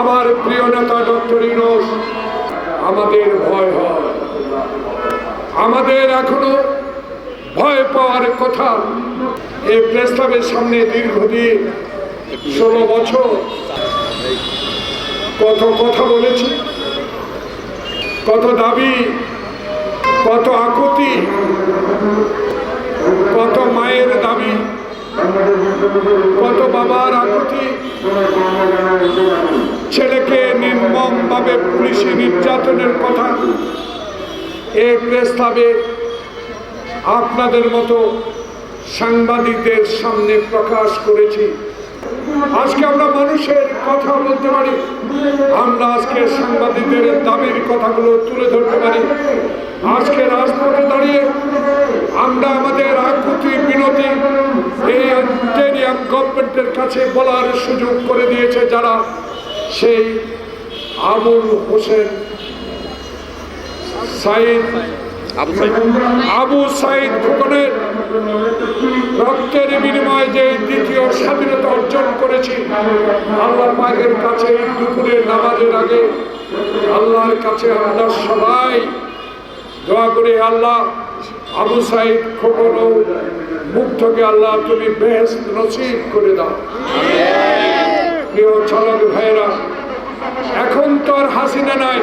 আমার প্রিয় নেতা ডক্টর ইনোস আমাদের ভয় হয়। আমাদের এখনও ভয় পাওয়ার কথা। এই প্রেস ক্লাবের সামনে দীর্ঘদিন ষোলো বছর কত কথা বলেছি, কত দাবি, কত আকুতি, কত মায়ের দাবি, কত বাবার আকুতি ছেলেকে নির্মম ভাবে পুলিশি নির্যাতনের কথা এই প্রেস ক্লাবে আপনাদের মতো সাংবাদিকদের সামনে প্রকাশ করেছি। আজকে আমরা মানুষের কথা বলতে পারি। আমরা আজকে সাংবাদিকদের দাবির কথাগুলো তুলে ধরতে পারি। আজকে রাজপথে দাঁড়িয়ে আমরা আমাদের আকুতি বিনতি এই গভর্নমেন্টের কাছে বলার সুযোগ করে দিয়েছে যারা সেই আবুল হোসেন সাইদ আবু সাইদ। খোকনের রক্তের বিনিময়ে যে দ্বিতীয় স্বাধীনতা অর্জন করেছি আল্লাহ পাকের কাছে দুপুরের নামাজের আগে আল্লাহর কাছে আমরা সবাই দোয়া করে আল্লাহ আবু সাইদ খোকন মুগ্ধকে আল্লাহ তুমি বেশ নসিব করে দাও। প্রিয় চালক ভাইরা এখন তো আর হাসিনা নাই।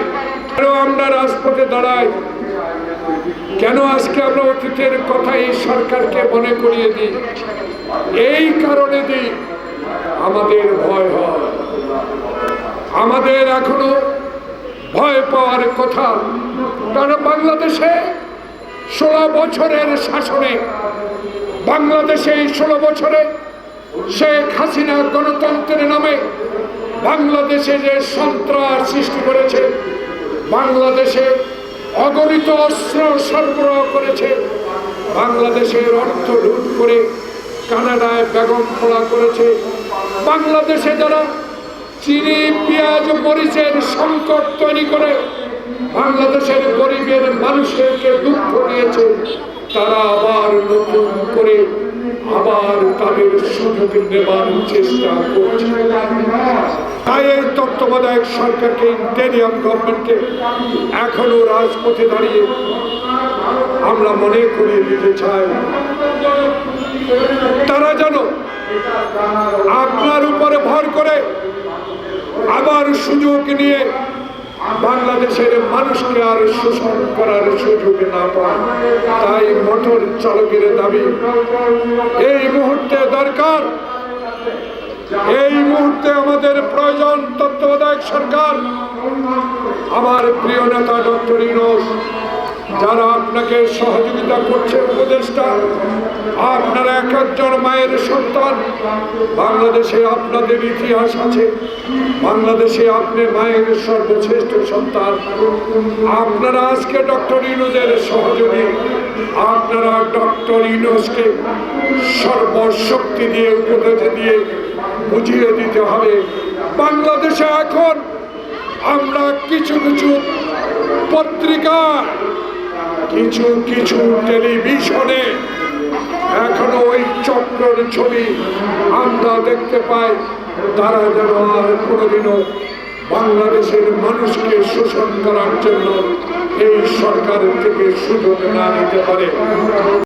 আমরা রাজপথে দাঁড়াই? কেন আজকে আমরা অতীতের কথা এই সরকারকে মনে করিয়ে দিই? এই কারণে দিই আমাদের ভয় হয়। আমাদের এখনও ভয় পাওয়ার কথা। কারণ বাংলাদেশে ষোলো বছরের শাসনে, বাংলাদেশে এই ষোলো বছরে শেখ হাসিনা গণতন্ত্রের নামে বাংলাদেশে যে সন্ত্রাস সৃষ্টি করেছে, বাংলাদেশে অগণিত অস্ত্র সরবরাহ করেছে, বাংলাদেশের অর্থ লুট করে কানাডায় বেগম খোলা করেছে, বাংলাদেশে যারা চিনি, পেঁয়াজ, মরিচের সংকট তৈরি করে, বাংলাদেশের গরিবের মানুষেরকে দুঃখ দিয়েছে তারা আবার নতুন করে আবার তাদের সুযোগ নেবার চেষ্টা করছে। তাই এই তত্ত্বাবধায়ক সরকারকে ইন্টেরিয়াম গভর্নমেন্টকে এখনও রাজপথে দাঁড়িয়ে আমরা মনে করিয়ে দিতে চাই। তারা যেন আপনার উপরে ভর করে আবার সুযোগ নিয়ে বাংলাদেশের মানুষকে আর শোষণ করার সুযোগ না পায়। তাই মোটর চালকের দাবি, এই মুহূর্তে দরকার। এই মুহূর্তে আমাদের প্রয়োজন তত্ত্বাবধায়ক সরকার। আমার প্রিয় নেতা ডক্টর ইনোস যারা আপনাকে সহযোগিতা করছে, উপদেষ্টা, আপনারা এক একজন মায়ের সন্তান। বাংলাদেশে আপনাদের ইতিহাস আছে। বাংলাদেশে আপনি মায়ের সর্বশ্রেষ্ঠ সন্তান। আপনারা আজকে ডক্টর ইনোজের সহযোগী। আপনারা ডক্টর ইনোজকে সর্বশক্তি দিয়ে, উপদেশ দিয়ে বুঝিয়ে দিতে হবে। বাংলাদেশে এখন আমরা কিছু কিছু পত্রিকা কিছু কিছু টেলিভিশনে এখনও ওই চক্রের ছবি আমরা দেখতে পাই, তারা যেন আর কোনোদিনও বাংলাদেশের মানুষকে শোষণ করার জন্য এই সরকারের থেকে সুযোগ না নিতে পারে।